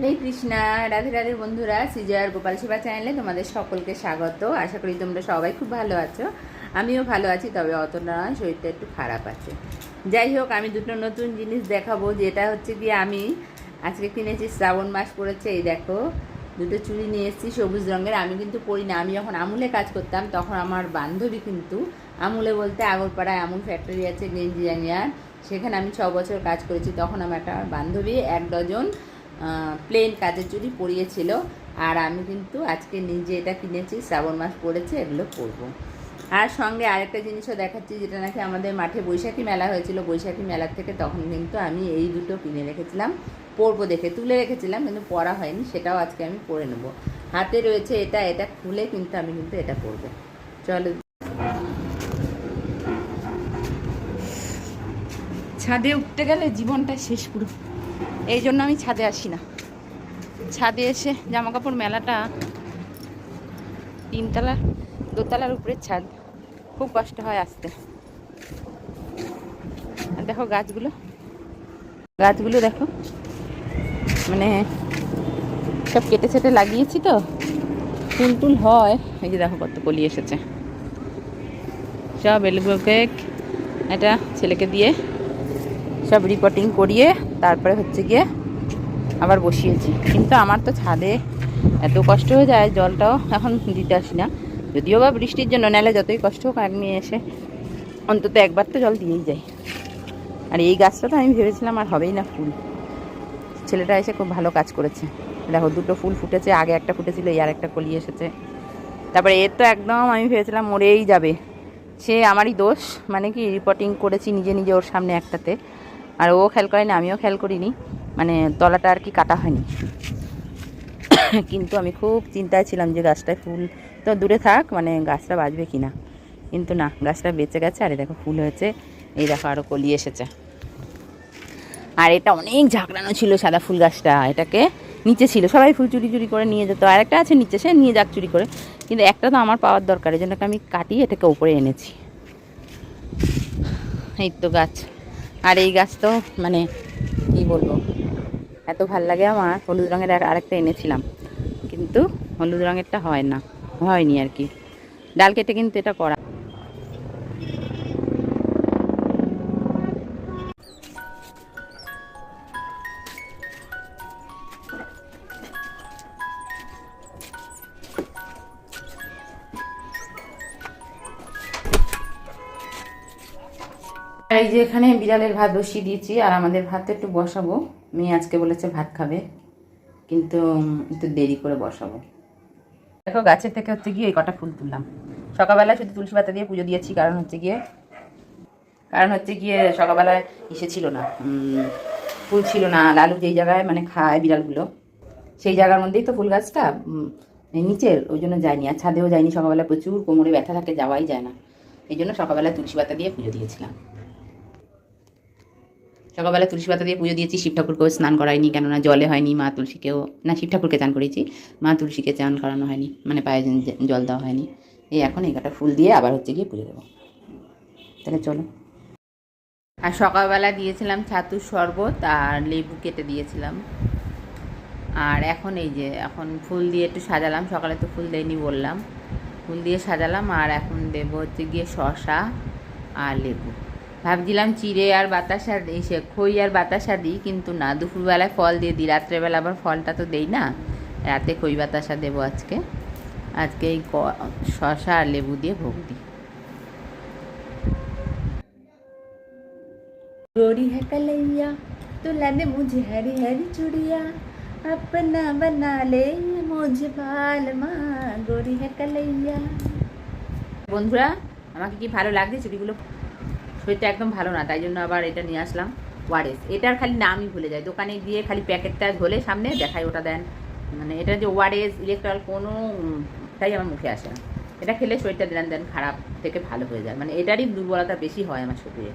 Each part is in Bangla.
হরে কৃষ্ণা, রাধে রাধে বন্ধুরা সিজার গোপাল সেবা চ্যানেলে তোমাদের সকলকে স্বাগত। আশা করি তোমরা সবাই খুব ভালো আছো। আমিও ভালো আছি, তবে অত নয়, শরীরটা একটু খারাপ আছে। যাই হোক, আমি দুটো নতুন জিনিস দেখাবো, যেটা হচ্ছে কি আমি আজকে কিনেছি, শ্রাবণ মাস পড়েছে, এই দেখো। দুটো চুড়ি নিয়ে এসেছি, সবুজ রঙের, আমি কিন্তু পরি না। আমি যখন আমুলে কাজ করতাম, তখন আমার বান্ধবী কিন্তু আমুলে বলতে আগরপাড়ায় আমুল ফ্যাক্টরি আছে ইঞ্জিনিয়ার সেখানে আমি ছ বছর কাজ করেছি, তখন আমার একটা বান্ধবী, এক ডজন প্লেন কাজের চুড়ি পরিয়েছিল। আর আমি কিন্তু আজকে নিজে এটা কিনেছি, শ্রাবণ মাস পড়েছে, এগুলো পরবো। আর সঙ্গে আরেকটা জিনিসও দেখাচ্ছি, যেটা নাকি আমাদের মাঠে বৈশাখী মেলা হয়েছিল। বৈশাখী মেলার থেকে তখন কিন্তু আমি এই দুটো কিনে রেখেছিলাম। পরবো দেখে, তুলে রেখেছিলাম, কিন্তু পরা হয়নি, সেটাও আজকে আমি পরে নেব। হাতে রয়েছে এটা এটা খুলে কিন্তু আমি কিন্তু এটা পরবো। চলো। ছাদে উঠতে গেলে জীবনটা শেষ পুরো। এই জন্য আমি ছাদে আসি না। ছাদে এসে জামা কাপড় মেলাটা তিনতলা দোতলার উপরের ছাদ। খুব কষ্ট হয় আসতে। দেখো গাছগুলো। গাছগুলো দেখো। মানে সব কেটে ছেটে লাগিয়েছি তো। ফুল টুল হয়। এই যে দেখো কত কলি এসেছে। সব এগুলোকে এটা ছেলেকে দিয়ে সব রিপোর্টিং করিয়ে তারপরে হচ্ছে গিয়ে আবার বসিয়েছি। কিন্তু আমার তো ছাদে এত কষ্ট হয়ে যায়, জলটাও এখন দিতে আসি না। যদিও বা বৃষ্টির জন্য নাহলে যতই কষ্ট হোক, আর নিয়ে এসে অন্তত একবার তো জল দিয়েই যাই। আর এই গাছটা তো আমি ভেবেছিলাম আর হবেই না ফুল। ছেলেটা এসে খুব ভালো কাজ করেছে। দেখো, দুটো ফুল ফুটেছে, আগে একটা ফুটেছিল, এই আর একটা কলি এসেছে। তারপরে এর তো একদম আমি ভেবেছিলাম মরেই যাবে। সে আমারই দোষ মানে কি রিপোর্টিং করেছি নিজে নিজে ওর সামনে একটাতে। আর ও খেয়াল করেনি, আমিও খেয়াল করিনি। মানে তলাটা আর কি কাটা হয়নি। কিন্তু আমি খুব চিন্তায় ছিলাম যে গাছটায় ফুল, তো দূরে থাক মানে গাছটা বাঁচবে কি না কিন্তু না, গাছটা বেঁচে গেছে, আর দেখো ফুল হয়েছে। এই দেখো আরও কলি এসেছে। আর এটা অনেক ঝাঁকড়ানো ছিল সাদা ফুল গাছটা। এটাকে নিচে ছিল, সবাই ফুল চুরি চুরি করে নিয়ে যেত। আর একটা আছে নিচে, সে নিয়ে যাক চুরি করে। কিন্তু একটা তো আমার পাওয়ার দরকার, এই জন্য আমি কাটিয়ে এটাকে উপরে এনেছি। এই তো গাছ। আর এই গাছ তো মানে কি বলব? এত ভালো লাগে আমার, হলুদ রঙের আর আরেকটা এনেছিলাম। কিন্তু হলুদ রঙেরটা হয় না, হয়নি আর কি। ডাল কেটে কিন্তু এটা করা এই যে এখানে বিড়ালের ভাত বসিয়ে দিয়েছি, আর আমাদের ভাত একটু বসাবো। মেয়ে আজকে বলেছে ভাত খাবে, কিন্তু একটু দেরি করে বসাবো। দেখো, গাছের থেকে হচ্ছে গিয়ে এই কটা ফুল তুললাম। সকালবেলা শুধু তুলসী পাতা দিয়ে পুজো দিয়েছি, কারণ হচ্ছে গিয়ে, কারণ হচ্ছে গিয়ে সকালবেলায় ইসে ছিল না ফুল ছিল না। লালু যেই জায়গায় মানে খায় বিড়ালগুলো, সেই জায়গার মধ্যেই তো ফুল গাছটা নিচের, ওই জন্য যায়নি। আর ছাদেও যায়নি সকালবেলা প্রচুর কোমরে ব্যথা থাকে, যাওয়াই যায় না। এই জন্য সকালবেলা তুলসী পাতা দিয়ে পুজো দিয়েছিলাম। সকালবেলা তুলসী পাতা দিয়ে পুজো দিয়েছি, শিব ঠাকুরকেও স্নান করাইনি কেননা জলে হয়নি, মা তুলসীকেও, না, শিব ঠাকুরকে চান করেছি, মা তুলসীকে চান করানো হয়নি মানে পায়ে জল দেওয়া হয়নি। এই এখন এই কটা ফুল দিয়ে আবার হচ্ছে গিয়ে পুজো দেবো। তাহলে চলো। আর সকালবেলা দিয়েছিলাম ছাতুর শরবত আর লেবু কেটে দিয়েছিলাম। আর এখন এই যে, এখন ফুল দিয়ে একটু সাজালাম, সকালে তো ফুল দেয়নি বললাম। ফুল দিয়ে সাজালাম আর এখন দেবো হচ্ছে গিয়ে শশা আর লেবু। ভাবছিলাম চিড়ে আর বাতাসা দিই সে খই আর বাতাসা দিই কিন্তু না দুপুরবেলায় ফল দিয়ে দিই রাত্রেবেলা আবার ফলটা তো দেই না রাতে খই বাতাসা দেবো আজকে আজকে এই ক- শশা আর লেবু দিয়ে ভোগ দিই गोरी है कलैया दुल्हा ने मुझे हरी हरी चूड़िया अपना बना ले मुझे बाल माँ गोरी है कलैया বন্ধুরা আমাকে কি ভালো লাগছে চুড়িগুলো শরীরটা একদম ভালো না তাই জন্য আবার এটা নিয়ে আসলাম ওয়ারেস। এটার খালি নামই ভুলে যায় দোকানে গিয়ে খালি প্যাকেটটা ধরে সামনে দেখায় ওটা দেন। মানে এটা যে ওয়ারেস ইলেকট্রাল কোনো উম, তাই আমার মুখে আসে না। এটা খেলে শরীরটা দেন দেন খারাপ থেকে ভালো হয়ে যায়। মানে এটারই দুর্বলতা বেশি হয় আমার শরীরে।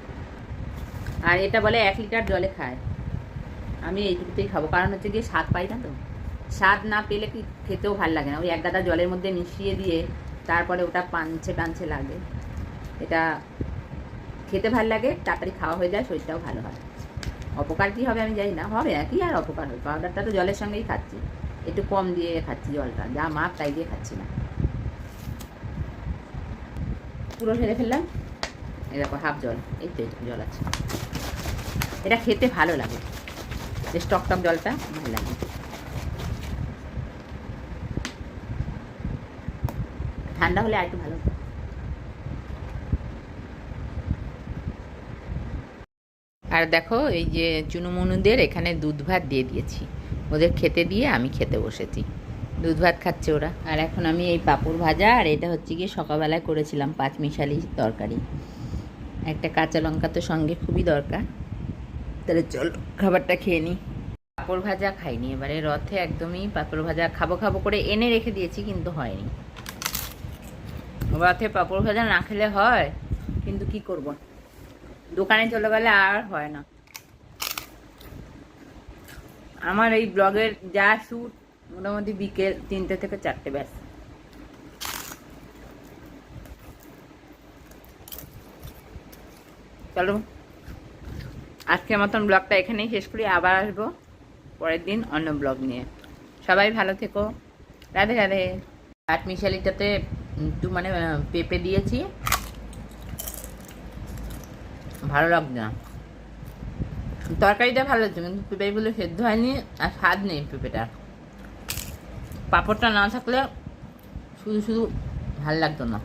আর এটা বলে এক লিটার জলে খায়। আমি এইটুকুতেই খাব কারণ হচ্ছে গিয়ে স্বাদ পাই না তো। স্বাদ না পেলে কি খেতেও ভালো লাগে না। ওই এক গাদা জলের মধ্যে মিশিয়ে দিয়ে তারপরে ওটা পানছে টানছে লাগে। এটা খেতে ভালো লাগে, তাড়াতাড়ি খাওয়া হয়ে যায়, শরীরটাও ভালো হয়। অপকার কী হবে আমি জানি না, হবে কি আর অপকার হবে পাউডারটা তো জলের সঙ্গেই খাচ্ছি। একটু কম দিয়ে খাচ্ছি জলটা, যা মাপ তাই দিয়ে খাচ্ছি না। পুরো ফেলে ফেললাম, এই দেখো হাফ জল, এই তো জল আছে। এটা খেতে ভালো লাগে, যে টক টক জলটা ভালো লাগে। ঠান্ডা হলে আর একটু ভালো। হতো। আর দেখো, এই যে চুনুমুনুদের এখানে দুধ ভাত দিয়ে দিয়েছি। ওদের খেতে দিয়ে আমি খেতে বসেছি। দুধ ভাত খাচ্ছে ওরা। আর এখন আমি এই পাঁপড় ভাজা, আর এটা হচ্ছে গিয়ে সকালবেলায় করেছিলাম পাঁচমিশালি তরকারি। একটা কাঁচা লঙ্কা তো সঙ্গে খুবই দরকার। তাহলে চল, খাবারটা খেয়ে নিই পাঁপড় ভাজা খাইনি, এবারে রথে একদমই পাঁপড় ভাজা খাব খাব করে এনে রেখে দিয়েছি, কিন্তু হয়নি। রথে পাঁপড় ভাজা না খেলে হয়, কিন্তু কি করব? দোকানে চলে গেলে আর হয় না। আমার এই ব্লগের যা শ্যুট মোটামুটি বিকেল তিনটে থেকে চারটে ব্যাস। চলো, আজকের মতন ব্লগটা এখানেই শেষ করি, আবার আসব পরের দিন অন্য ব্লগ নিয়ে। সবাই ভালো থেকো। রাধে রাধে। আট মিশালিটাতে একটু মানে পেঁপে দিয়েছি। ভালো লাগছে না। তরকারিটা ভালো হচ্ছে কিন্তু পেঁপেগুলো সেদ্ধ হয়নি আর স্বাদ নেই পেঁপেটা। পাঁপড়টা না থাকলে শুধু শুধু ভালো লাগতো না।